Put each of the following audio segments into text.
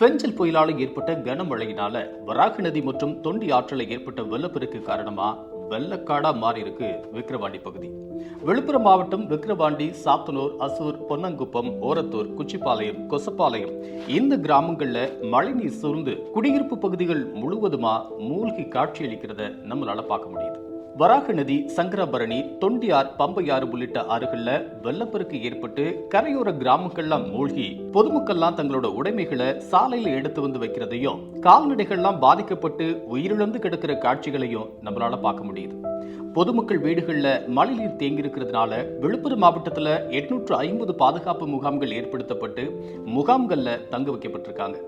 பெஞ்சல் புயலால் ஏற்பட்ட கனமழையினால வராக நதி மற்றும் தொண்டி ஆற்றலை ஏற்பட்ட வெள்ளப்பெருக்கு காரணமா வெள்ளக்காடா மாறி இருக்கு விக்கிரவாண்டி பகுதி. விழுப்புரம் மாவட்டம் விக்கிரவாண்டி சாத்தனூர் அசூர் பொன்னங்குப்பம் ஓரத்தூர் குச்சிப்பாளையம் கொசப்பாளையம் இந்த கிராமங்கள்ல மழைநீர் சூழ்ந்து குடியிருப்பு பகுதிகள் முழுவதுமா மூழ்கி காட்சியளிக்கிறத நம்மளால பார்க்க முடியுது. வராக நதி சங்கராபரணி தொண்டியார் பம்பையாறு உள்ளிட்ட ஆறுகள்ல வெள்ளப்பெருக்கு ஏற்பட்டு கரையோர கிராமங்கள்லாம் மூழ்கி பொதுமக்கள்லாம் தங்களோட உடைமைகளை சாலையில எடுத்து வந்து வைக்கிறதையும் கால்நடைகள்லாம் பாதிக்கப்பட்டு உயிரிழந்து கிடக்கிற காட்சிகளையும் நம்மளால பார்க்க முடியுது. பொதுமக்கள் வீடுகளில் மழைநீர் தேங்கி இருக்கிறதுனால விழுப்புரம் மாவட்டத்தில் எட்நூற்று ஐம்பது பாதுகாப்பு முகாம்கள் ஏற்படுத்தப்பட்டு முகாம்களில் தங்க வைக்கப்பட்டிருக்காங்க.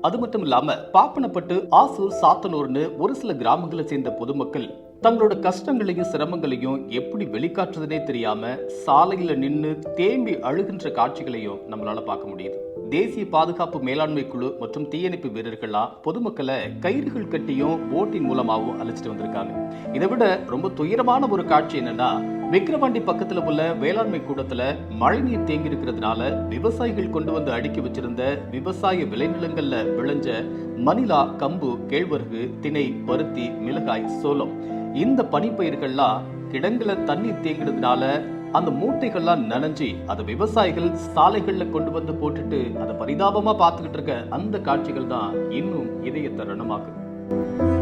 அது மட்டும் இல்லாம பாப்பனப்பட்டு ஆசூர் சாத்தனூர்னு ஒரு சில கிராமங்களை சேர்ந்த பொதுமக்கள் தங்களோட கஷ்டங்களையும் சிரமங்களையும் எப்படி வெளிக்காட்டுறதுனே தெரியாம சாலையில நின்று தேம்பி அழுகின்ற காட்சிகளையும் நம்மளால பார்க்க முடியுது. தேசிய பாதுகாப்பு மேலாண்மை குழு மற்றும் தீயணைப்பு வீரர்கள்லாம் பொதுமக்களை கயிறுகள் கட்டியும் போட்டின் மூலமாகவும் அழைச்சிட்டு வந்திருக்காங்க. இதை விட ரொம்ப துயரமான ஒரு காட்சி என்னன்னா விக்கிரவாண்டி பக்கத்துல உள்ள வேளாண்மை கூடத்துல மழைநீர் தேங்கி இருக்கிறதுனால விவசாயிகள் கொண்டு வந்து அடுக்கி வச்சிருந்த விவசாய விளைநிலங்கள்ல விளைஞ்ச மணிலா கம்பு கேழ்வரகு திணை பருத்தி மிளகாய் சோளம் இந்த பனிப்பயிர்கள்லாம் கிடங்குல தண்ணி தேங்கினதுனால அந்த மூட்டைகள்லாம் நனைஞ்சி அதை விவசாயிகள் சாலைகள்ல கொண்டு வந்து போட்டுட்டு அதை பரிதாபமா பார்த்துக்கிட்டு இருக்க அந்த காட்சிகள் தான் இன்னும் இதய தருணமாக்குது